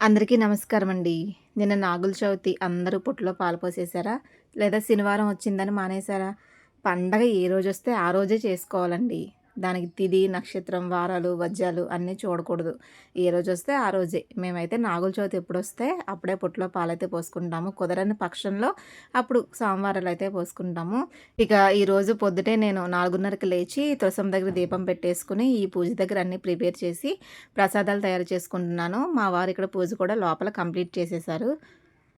అందరికీ నమస్కారం అండి నిన్న నాగుల చవితి అందరూ పొట్టులో పాలు పోసేసారా లేదా శనివారం వచ్చిందని మానేశారా? పండగ ఏ రోజు వస్తే ఆ రోజే చేసుకోవాలండి. దానికి తిది నక్షత్రం వారాలు వజ్రాలు అన్నీ చూడకూడదు. ఏ రోజు వస్తే ఆ రోజే. మేమైతే నాగుల చవితి ఎప్పుడు వస్తే అప్పుడే పొట్లో పాలైతే పోసుకుంటాము. కుదరని పక్షంలో అప్పుడు సోమవారాలు అయితే పోసుకుంటాము. ఇక ఈరోజు పొద్దుటే నేను నాలుగున్నరకి లేచి తులసం దగ్గర దీపం పెట్టేసుకుని ఈ పూజ దగ్గర అన్నీ ప్రిపేర్ చేసి ప్రసాదాలు తయారు చేసుకుంటున్నాను. మా వారు ఇక్కడ పూజ కూడా లోపల కంప్లీట్ చేసేసారు.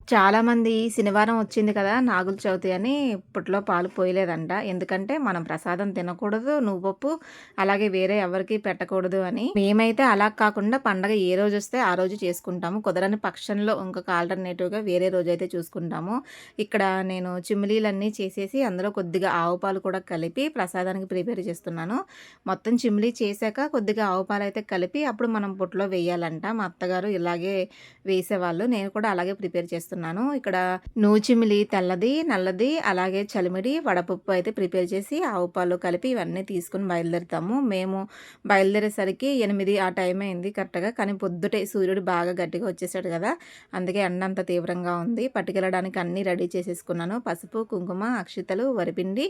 చాలామంది శనివారం వచ్చింది కదా నాగుల చవితి అని పుట్లో పాలు పోయలేదంట. ఎందుకంటే మనం ప్రసాదం తినకూడదు నువ్వు అలాగే వేరే ఎవరికి పెట్టకూడదు అని. మేమైతే అలా కాకుండా పండగ ఏ రోజు వస్తే ఆ రోజు చేసుకుంటాము. కుదరని పక్షంలో ఇంకొక ఆల్టర్నేటివ్గా వేరే రోజు అయితే చూసుకుంటాము. ఇక్కడ నేను చిమ్లీలన్నీ చేసేసి అందులో కొద్దిగా ఆవు పాలు కూడా కలిపి ప్రసాదానికి ప్రిపేర్ చేస్తున్నాను. మొత్తం చిమ్లీ చేశాక కొద్దిగా ఆవు పాలు అయితే కలిపి అప్పుడు మనం పుట్లో వేయాలంట. మా అత్తగారు ఇలాగే వేసేవాళ్ళు. నేను కూడా అలాగే ప్రిపేర్ చేస్తాను. చేస్తున్నాను. ఇక్కడ నూచిమిలి తెల్లది నల్లది అలాగే చలిమిడి వడపప్పు అయితే ప్రిపేర్ చేసి ఆవు పాలు కలిపి ఇవన్నీ తీసుకుని బయలుదేరుతాము. మేము బయలుదేరేసరికి ఎనిమిది ఆ టైం అయింది కరెక్ట్గా కానీ పొద్దుటే సూర్యుడు బాగా గట్టిగా వచ్చేసాడు కదా అందుకే ఎండ అంత తీవ్రంగా ఉంది. పట్టుకెళ్ళడానికి అన్నీ రెడీ చేసేసుకున్నాను. పసుపు కుంకుమ అక్షితలు వరిపిండి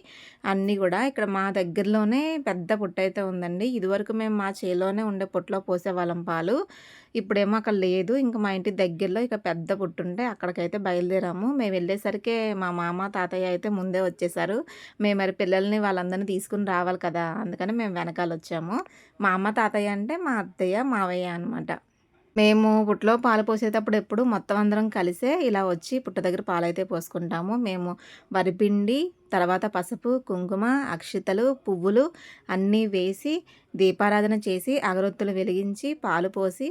అన్నీ కూడా ఇక్కడ మా దగ్గరలోనే పెద్ద పుట్ట అయితే ఉందండి. ఇదివరకు మేము మా చేలోనే ఉండే పొట్లో పోసేవాళ్ళం పాలు. ఇప్పుడేమో అక్కడ లేదు. ఇంకా మా ఇంటి దగ్గరలో ఇక పెద్ద పుట్టుంటే అక్కడికైతే బయలుదేరాము. మేము వెళ్ళేసరికి మా మామ తాతయ్య అయితే ముందే వచ్చేసారు. మేము మరి పిల్లల్ని వాళ్ళందరినీ తీసుకుని రావాలి కదా అందుకని మేము వెనకాల వచ్చాము. మా అమ్మ తాతయ్య అంటే మా అత్తయ్య మావయ్య అనమాట మేము పుట్టలో పాలు పోసేటప్పుడు ఎప్పుడు మొత్తం అందరం కలిసే ఇలా వచ్చి పుట్ట దగ్గర పాలైతే పోసుకుంటాము. మేము వరిపిండి తర్వాత పసుపు కుంకుమ అక్షితలు పువ్వులు అన్నీ వేసి దీపారాధన చేసి అగరొత్తులు వెలిగించి పాలు పోసి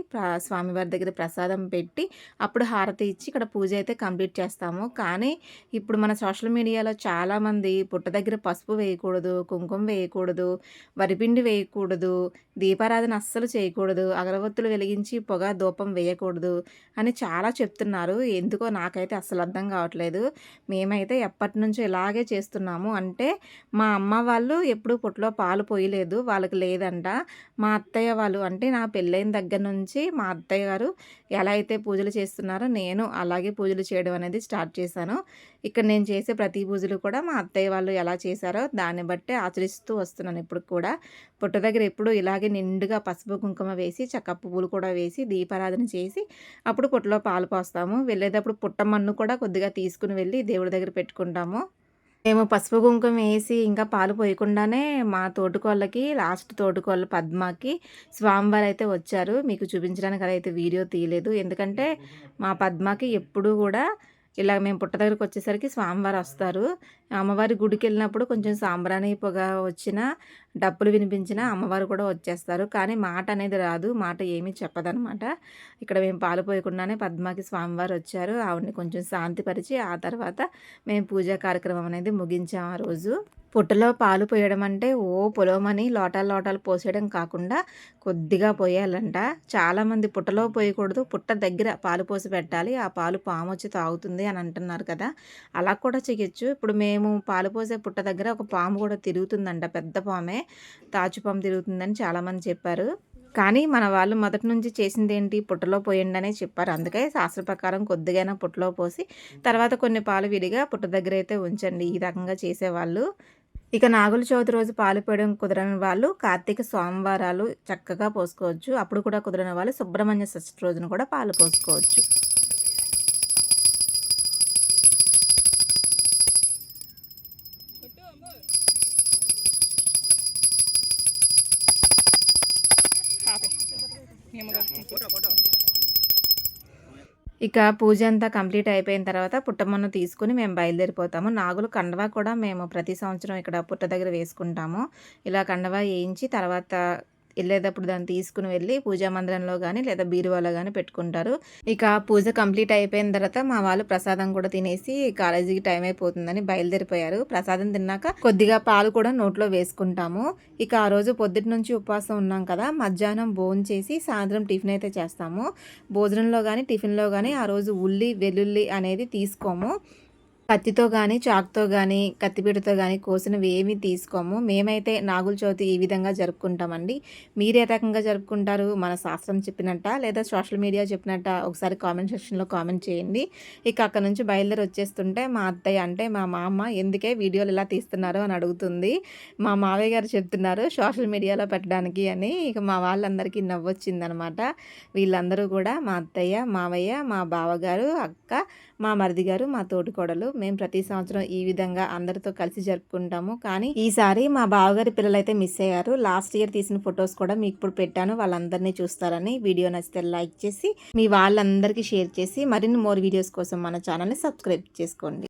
స్వామివారి దగ్గర ప్రసాదం పెట్టి అప్పుడు హారతి ఇచ్చి ఇక్కడ పూజ అయితే కంప్లీట్ చేస్తాము. కానీ ఇప్పుడు మన సోషల్ మీడియాలో చాలామంది పుట్ట దగ్గర పసుపు వేయకూడదు కుంకుమ వేయకూడదు వరిపిండి వేయకూడదు దీపారాధన అస్సలు చేయకూడదు అగరవత్తులు వెలిగించి పొగ ధూపం వేయకూడదు అని చాలా చెప్తున్నారు. ఎందుకో నాకైతే అస్సలు అర్థం కావట్లేదు. మేమైతే ఎప్పటి నుంచో ఇలాగే చేస్తున్నాము. అంటే మా అమ్మ వాళ్ళు ఎప్పుడు పుట్టలో పాలు పోయలేదు. వాళ్ళకి లేదంట. మా అత్తయ్య వాళ్ళు అంటే నా పెళ్ళైన దగ్గర నుంచి మా అత్తయ్య గారు ఎలా అయితే పూజలు చేస్తున్నారో నేను అలాగే పూజలు చేయడం అనేది స్టార్ట్ చేశాను. ఇక్కడ నేను చేసే ప్రతి పూజలు కూడా మా అత్తయ్య వాళ్ళు ఎలా చేశారో దాన్ని బట్టి ఆచరిస్తూ వస్తున్నాను ఇప్పుడు కూడా. పుట్ట దగ్గర ఎప్పుడు ఇలాగే నిండుగా పసుపు కుంకుమ వేసి చక్క పువ్వులు కూడా వేసి దీపారాధన చేసి అప్పుడు పుట్టలో పాలు పోస్తాము. వెళ్ళేటప్పుడు పుట్ట మన్ను కూడా కొద్దిగా తీసుకుని వెళ్ళి దేవుడి దగ్గర పెట్టుకుంటాము. మేము పసుపు కుంకుమ వేసి ఇంకా పాలు పోయకుండానే మా తోటికోళ్ళకి లాస్ట్ తోటికోళ్ళ పద్మకి స్వామివారు అయితే వచ్చారు. మీకు చూపించడానికి అయితే వీడియో తీయలేదు. ఎందుకంటే మా పద్మకి ఎప్పుడూ కూడా ఇలా మేము పుట్ట దగ్గరికి వచ్చేసరికి స్వామివారు వస్తారు. అమ్మవారి గుడికి వెళ్ళినప్పుడు కొంచెం సాంబ్రాణి పొగ వచ్చిన డప్పులు వినిపించిన అమ్మవారు కూడా వచ్చేస్తారు. కానీ మాట అనేది రాదు. మాట ఏమీ చెప్పదనమాట. ఇక్కడ మేము పాలు పోయకుండానే పద్మాకి స్వామివారు వచ్చారు. ఆవిడని కొంచెం శాంతిపరిచి ఆ తర్వాత మేము పూజా కార్యక్రమం అనేది ముగించాం ఆ రోజు. పుట్టలో పాలు పోయడం అంటే ఓ పొలమని లోటాలు లోటాలు పోసేయడం కాకుండా కొద్దిగా పోయాలంట. చాలామంది పుట్టలో పోయకూడదు పుట్ట దగ్గర పాలు పోసి పెట్టాలి ఆ పాలు పాము వచ్చి తాగుతుంది అని అంటున్నారు కదా. అలా కూడా చేయొచ్చు ఇప్పుడు మేము పాలు పోసే పుట్ట దగ్గర ఒక పాము కూడా తిరుగుతుందంట పెద్ద పామే. తాచుపాము తిరుగుతుందని చాలామంది చెప్పారు. కానీ మన వాళ్ళు మొదటి నుంచి చేసింది ఏంటి? పుట్టలో పోయండి అనే చెప్పారు. అందుకే శాస్త్ర ప్రకారం కొద్దిగైనా పుట్టలో పోసి తర్వాత కొన్ని పాలు విడిగా పుట్ట దగ్గర అయితే ఉంచండి. ఈ రకంగా చేసేవాళ్ళు. ఇక నాగుల చవితి రోజు పాలు పోయడం కుదరని వాళ్ళు కార్తీక సోమవారాలు చక్కగా పోసుకోవచ్చు. అప్పుడు కూడా కుదరని వాళ్ళు సుబ్రహ్మణ్య షష్ఠి రోజున కూడా పాలు పోసుకోవచ్చు. ఇక పూజ అంతా కంప్లీట్ అయిపోయిన తర్వాత పుట్టమ్మను తీసుకుని మేము బయలుదేరిపోతాము. నాగులు కండవా కూడా మేము ప్రతి సంవత్సరం ఇక్కడ పుట్ట దగ్గర వేసుకుంటాము. ఇలా కండవా వేయించి తర్వాత వెళ్ళేటప్పుడు దాన్ని తీసుకుని వెళ్ళి పూజా మందిరంలో కానీ లేదా బీరువాలో కానీ పెట్టుకుంటారు. ఇక పూజ కంప్లీట్ అయిపోయిన తర్వాత మా వాళ్ళు ప్రసాదం కూడా తినేసి కాలేజీకి టైం అయిపోతుందని బయలుదేరిపోయారు. ప్రసాదం తిన్నాక కొద్దిగా పాలు కూడా నోట్లో వేసుకుంటాము. ఇక ఆ రోజు పొద్దుటి నుంచి ఉపవాసం ఉన్నాం కదా మధ్యాహ్నం భోజనం చేసి సాయంత్రం టిఫిన్ అయితే చేస్తాము. భోజనంలో కానీ టిఫిన్లో కానీ ఆ రోజు ఉల్లి వెల్లుల్లి అనేది తీసుకోము. కత్తితో కానీ చాక్తో కానీ కత్తిపీటతో కానీ కోసినవి ఏమీ తీసుకోము. మేమైతే నాగుల చవితి ఈ విధంగా జరుపుకుంటామండి. మీరు ఏ రకంగా జరుపుకుంటారు? మన శాస్త్రం చెప్పినట్ట లేదా సోషల్ మీడియా చెప్పినట్ట ఒకసారి కామెంట్ సెక్షన్‌లో కామెంట్ చేయండి. ఇక అక్కడ నుంచి బయలుదేరి వచ్చేస్తుంటే మా అత్తయ్య అంటే మా మామ ఎందుకే వీడియోలు ఇలా తీస్తున్నారు అని అడుగుతుంది. మా మావయ్య గారు చెప్తున్నారు సోషల్ మీడియాలో పెట్టడానికి అని. ఇక మా వాళ్ళందరికీ నవ్వొచ్చిందనమాట. వీళ్ళందరూ కూడా మా అత్తయ్య, మావయ్య, మా బావగారు, అక్క, మా మరిది గారు, మా తోటికోడలు. మేము ప్రతి సంవత్సరం ఈ విధంగా అందరితో కలిసి జరుపుకుంటాము. కానీ ఈసారి మా బావగారి పిల్లలైతే మిస్ అయ్యారు. లాస్ట్ ఇయర్ తీసిన ఫొటోస్ కూడా మీకు ఇప్పుడు పెట్టాను. వాళ్ళందరినీ చూస్తారని. వీడియో నచ్చితే లైక్ చేసి, మీ వాళ్ళందరికీ షేర్ చేసి, మరిన్ని మోర్ వీడియోస్ కోసం మన ఛానల్‌ని సబ్స్క్రైబ్ చేసుకోండి.